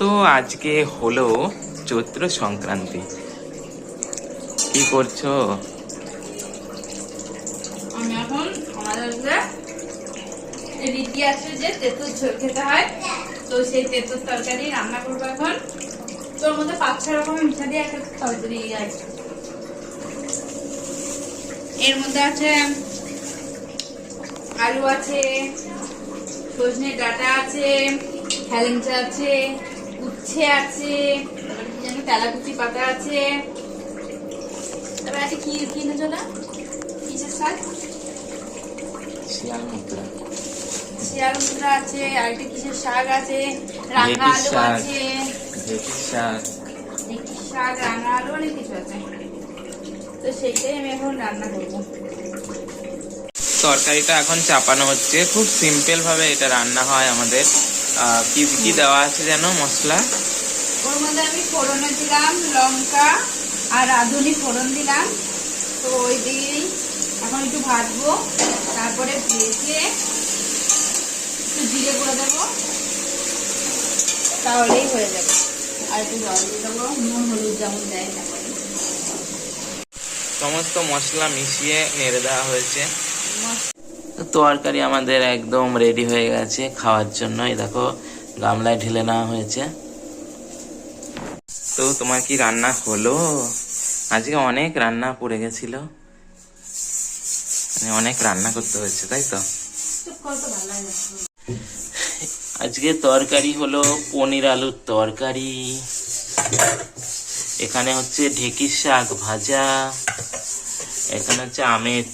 তো আজকে হলো চৈত্র সংক্রান্তি। কি করছ? আমি এখন আমাদের রীতি আছে যে ঝোল খেতে হয়। তো সেই তরকারি রান্না করব এখন। তোর মধ্যে পাঁচ ছ রকমের মিঠা দিয়ে একটা তরকারি আছে। এর মধ্যে আছে আলু আছে, সজনে ডাটা আছে, হেলেঞ্চা আছে উচ্ছে আছে তেলাকুচি পাতা আছে। তারপরে আছে কি কিনেছো না কিসের শাক? শিয়াল মুদ্রা। শিয়াল মুদ্রা আছে আর একটা কিসের শাক আছে? রাঙা আলু আছে। শাক। শাক রাঙা আলু অনেক কিছু আছে। তো সেইটাই আমি এখন রান্না করব। তরকারিটা এখন চাপানো হচ্ছে। খুব সিম্পল ভাবে এটা রান্না হয় আমাদের। কি কি দেওয়া আছে যেন মশলা? ওর মধ্যে আমি ফোড়নে দিলাম লঙ্কা আর রাঁধুনি ফোড়ন দিলাম। তো ওই দিয়েই এখন একটু ভাজবো তারপরে ভেজে একটু জিরে করে দেবো তাহলেই হয়ে যাবে। আর একটু জল দিয়ে দেবো নুন হলুদ যেমন দেয় সমস্ত মশলা মিশিয়ে নেড়ে দেওয়া হয়েছে। তরকারি আমাদের একদম রেডি হয়ে গেছে খাওয়ার জন্য এই দেখো, গামলায় ঢেলে নেওয়া হয়েছে। তো তোমার কি রান্না হলো? আজকে অনেক রান্না পড়ে গেছিল। মানে অনেক রান্না করতে হয়েছে, তাই তো। আজকে তরকারি হলো পনির আলুর তরকারি। এখানে হচ্ছে ঢেঁকির শাক ভাজা। এখানে হচ্ছে আমের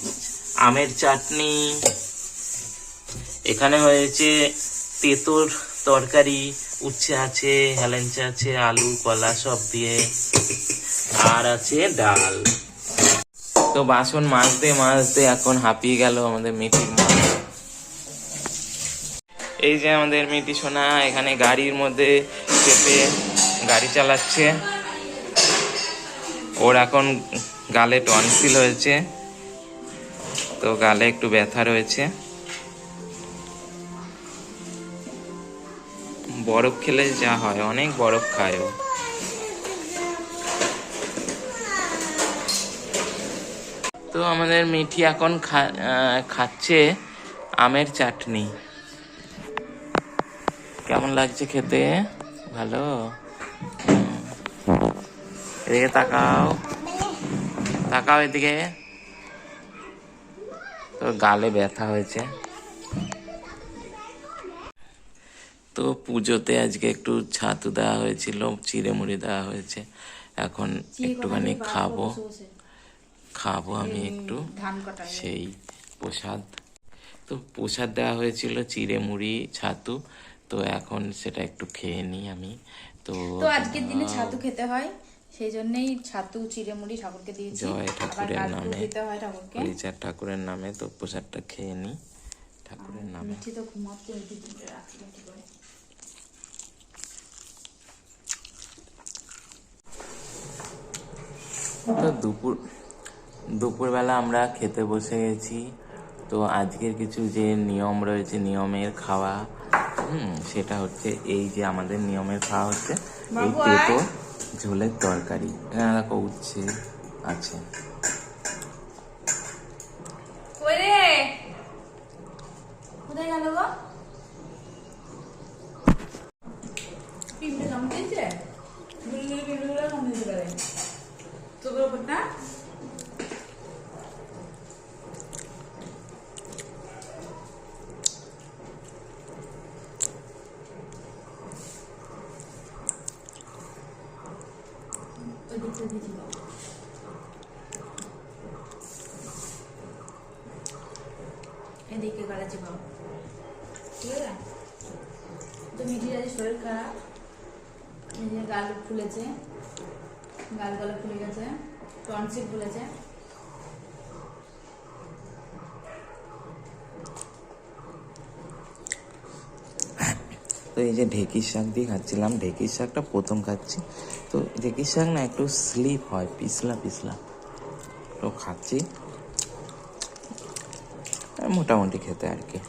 আমের চাটনি, এখানে হয়েছে তেঁতোর তরকারি, উচ্ছে আছে, হেলেঞ্চা আছে, আলু, কলা সব দিয়ে, আর আছে ডাল। তো বাসন মাজতে মাজতে এখন হাঁপিয়ে গেল আমাদের মিঠির মা। এই যে আমাদের মিটি সোনা, এখানে গাড়ির মধ্যে চেপে গাড়ি চালাচ্ছে। ওর এখন গালে টনসিল হয়েছে। তো গালে একটু ব্যথা রয়েছে। বরফ খেলে যা হয়, অনেক বরফ খায় ও তো আমাদের মিঠি এখন খাচ্ছে আমের চাটনি। কেমন লাগছে খেতে? ভালো? এদিকে তাকাও। তাকাও এদিকে। তোর গালে ব্যথা হয়েছে। তো পুজোতে আজকে একটু ছাতু দেওয়া হয়েছিল চিড়ে মুড়ি দেওয়া হয়েছে। এখন একটুখানি খাব। খাব আমি একটু। সেই প্রসাদ। তো প্রসাদ দেওয়া হয়েছিল চিড়ে মুড়ি ছাতু। তো এখন সেটা একটু খেয়ে নিই আমি। তো তো আজকের দিনে ছাতু খেতে হয়? সেই জন্যই ছাতু চিড়ে মুড়ি ঠাকুরকে দিয়েছি। জয় ঠাকুরের নামে। দিতে হয় ঠাকুরকে। ঠাকুরের নামে তো প্রসাদটা খেয়ে নিই। ঠাকুরের নামে। মিঠি তো ওই দিকে কি করে। তো দুপুর দুপুরবেলা আমরা খেতে বসে গেছি। তো আজকের কিছু যে নিয়ম রয়েছে নিয়মের খাওয়া হুম সেটা হচ্ছে এই যে আমাদের নিয়মের খাওয়া হচ্ছে। এই তেতো ঝোলের তরকারি। এখানে দেখো উচ্ছে আছে। কই রে কোথায় এদিকে গলাচি পাবো ঠিক আছে তো মিঠির আজ শরীর খারাপ। গাল ফুলেছে। গাল গলা ফুলে গেছে। টনসিল ফুলেছে। তো এই যে ঢেঁকির শাক দিয়ে খাচ্ছিলাম, ঢেঁকির শাকটা প্রথম খাচ্ছি। তো ঢেঁকির শাক না একটু স্লিপ হয়, পিছলা পিছলা। তো খাচ্ছি। মোটামুটি খেতে আর কি।